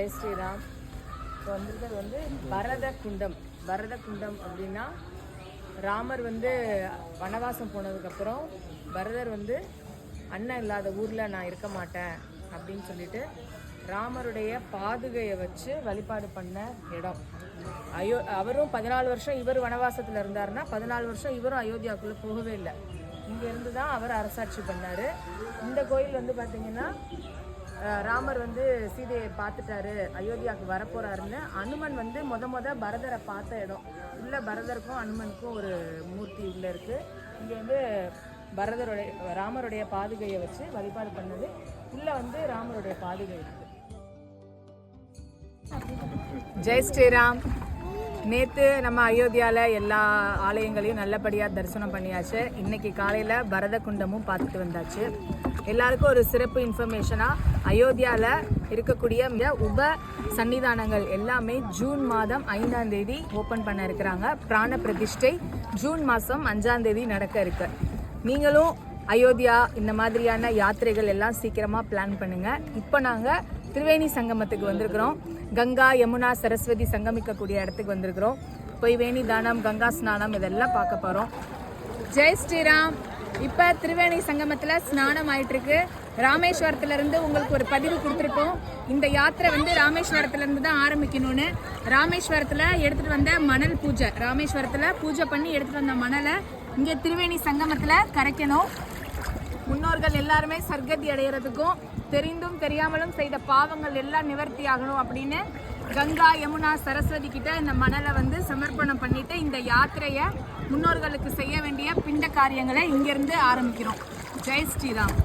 ஜெய் ஸ்ரீராம். இப்போ வந்திருக்கிறது வந்து பரத குண்டம் பரத குண்டம் அப்படின்னா ராமர் வந்து வனவாசம் போனதுக்கப்புறம் பரதர் வந்து அண்ணன் இல்லாத ஊரில் நான் இருக்க மாட்டேன் அப்படின்னு சொல்லிட்டு ராமருடைய பாதுகையை வச்சு வழிபாடு பண்ண இடம். அயோ அவரும் பதினாலு வருஷம் இவர் வனவாசத்தில் இருந்தாருன்னா பதினாலு வருஷம் இவரும் அயோத்தியாவுக்குள்ளே போகவே இல்லை. இங்கேருந்து தான் அவர் அரசாட்சி பண்ணார். இந்த கோயில் வந்து பார்த்திங்கன்னா ராமர் வந்து சீதையை பார்த்துட்டாரு அயோத்தியாவுக்கு வரப்போறாருன்னு. அனுமன் வந்து முத முத பரதரை பார்த்த இடம். உள்ள பரதருக்கும் அனுமனுக்கும் ஒரு மூர்த்தி உள்ள இருக்கு. இங்கே வந்து பரதருடைய ராமருடைய பாதுகையை வச்சு வழிபாடு பண்ணது. உள்ள வந்து ராமருடைய பாதுகை இருக்கு. ஜெய் ஸ்ரீராம். நேற்று நம்ம அயோத்தியாவில் எல்லா ஆலயங்களையும் நல்லபடியாக தரிசனம் பண்ணியாச்சு. இன்னைக்கு காலையில் பரத குண்டமும் பார்த்துட்டு வந்தாச்சு. எல்லாருக்கும் ஒரு சிறப்பு இன்ஃபர்மேஷனாக அயோத்தியாவில் இருக்கக்கூடிய இந்த உப சன்னிதானங்கள் எல்லாமே ஜூன் மாதம் ஐந்தாம் தேதி ஓப்பன் பண்ண இருக்கிறாங்க. பிராண பிரதிஷ்டை ஜூன் மாதம் அஞ்சாம் தேதி நடக்க இருக்கு. நீங்களும் அயோத்தியா இந்த மாதிரியான யாத்திரைகள் எல்லாம் சீக்கிரமாக பிளான் பண்ணுங்கள் இப்போ நாங்கள் திரிவேணி சங்கமத்துக்கு வந்திருக்கிறோம். கங்கா யமுனா சரஸ்வதி சங்கமிக்கக்கூடிய இடத்துக்கு வந்திருக்கிறோம். பொய்வேணி தானம் கங்கா ஸ்நானம் இதெல்லாம் பார்க்க போகிறோம் ஜெய் ஸ்ரீராம். இப்போ திருவேணி சங்கமத்தில் ஸ்நானம் ஆயிட்டுருக்கு. ராமேஸ்வரத்துலேருந்து இருந்து உங்களுக்கு ஒரு பதிவு கொடுத்துருக்கோம் இந்த யாத்திரை வந்து ராமேஸ்வரத்துலேருந்து தான் ஆரம்பிக்கணும்னு. ராமேஸ்வரத்தில் எடுத்துகிட்டு வந்த மணல் பூஜை. ராமேஸ்வரத்தில் பூஜை பண்ணி எடுத்துகிட்டு வந்த மணலை இங்கே திருவேணி சங்கமத்தில் கரைக்கணும். முன்னோர்கள் எல்லாருமே சர்க்கதி அடையிறதுக்கும் தெரிந்தும் தெரியாமலும் செய்த பாவங்கள் எல்லாம் நிவர்த்தி ஆகணும் அப்படின்னு கங்கா யமுனா சரஸ்வதி கிட்ட இந்த மணலை வந்து சமர்ப்பணம் பண்ணிட்டு இந்த யாத்திரையை முன்னோர்களுக்கு செய்ய வேண்டிய பிண்ட காரியங்களை இங்கிருந்து ஆரம்பிக்கிறோம். ஜெய் ஸ்ரீராம்.